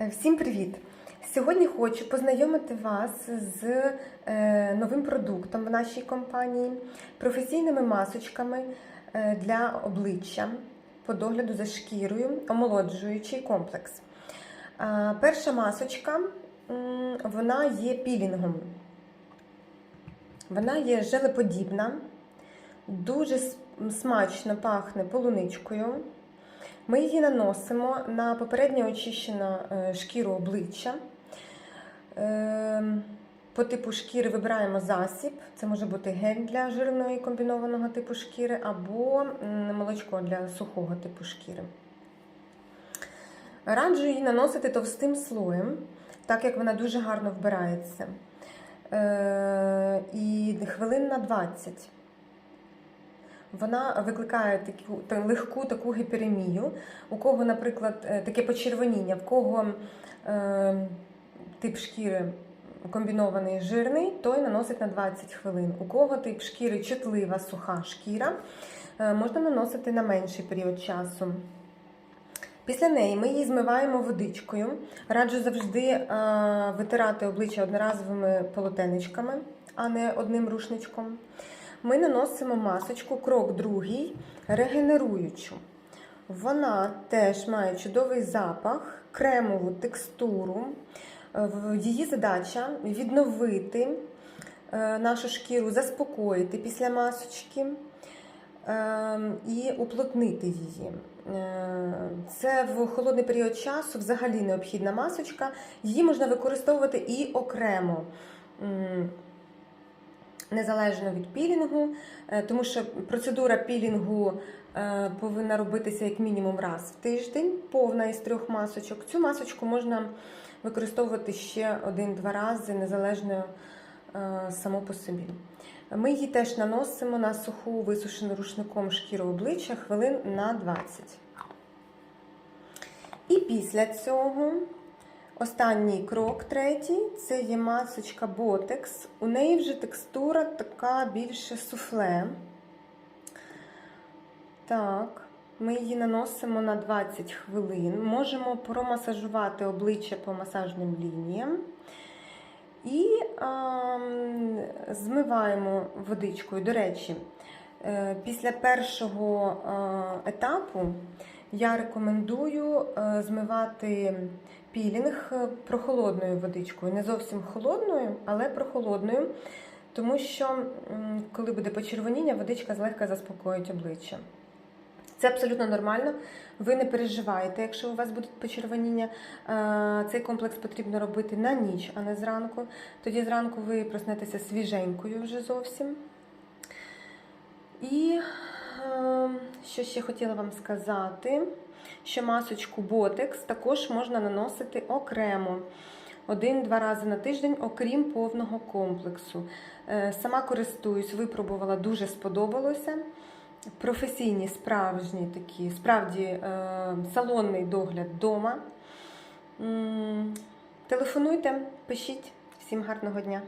Е, Всім привіт! Сьогодні хочу познайомити вас з е, новим продуктом в нашій компанії, професійними масочками е, для обличчя по догляду за шкірою, омолоджуючий комплекс. Перша масочка вона є пілінгом. Вона є желеподібна, дуже смачно пахне полуничкою. Ми її наносимо на попередньо очищену е, шкіру обличчя. Ем, По типу шкіри вибираємо засіб. Це може бути гель для жирної комбінованого типу шкіри або молочко для сухого типу шкіри. Раджу її наносити товстим слоєм, так як вона дуже гарно вбирається. Е, І хвилин на 20. Вона викликає таку та- легку таку гіперемію. У кого, наприклад, е, таке почервоніння, в кого е, тип шкіри комбінований жирний, той наносить на 20 хвилин. У кого тип шкіри чутлива, суха шкіра, е, можна наносити на менший період часу. Після неї ми її змиваємо водичкою. Раджу завжди е, витирати обличчя одноразовими полотенечками, а не одним рушничком. Ми наносимо масочку крок другий, регенеруючу. Вона теж має чудовий запах, кремову текстуру. Е, Її задача відновити е, нашу шкіру, заспокоїти після масочки е, і уплотнити її. Е, Це в холодний період часу взагалі необхідна масочка. Її можна використовувати і окремо. Незалежно від пілінгу, е, тому що процедура пілінгу е, повинна робитися як мінімум раз в тиждень, повна із трьох масочок. Цю масочку можна використовувати ще один-два рази, незалежно е, само по собі. Ми її теж наносимо на суху висушену рушником шкіру обличчя хвилин на 20. І після цього останній крок, третій, це є масочка Botex. У неї вже текстура така більше суфле. Так, ми її наносимо на 20 хвилин. Можемо промасажувати обличчя по масажним лініям. І ем, змиваємо водичкою. До речі, після першого е, етапу я рекомендую е, змивати пілінг е, прохолодною водичкою. Не зовсім холодною, але прохолодною. Тому що, коли буде почервоніння, водичка злегка заспокоїть обличчя. Це абсолютно нормально. Ви не переживайте, якщо у вас будуть почервоніння. Е, Цей комплекс потрібно робити на ніч, а не зранку. Тоді зранку ви проснетеся свіженькою вже зовсім. І е, що ще хотіла вам сказати, що масочку Botex також можна наносити окремо. Один-два рази на тиждень, окрім повного комплексу. Е, Сама користуюсь, випробувала, дуже сподобалося. Професійні, справжні такі, справді е, салонний догляд вдома. Телефонуйте, пишіть. Всім гарного дня!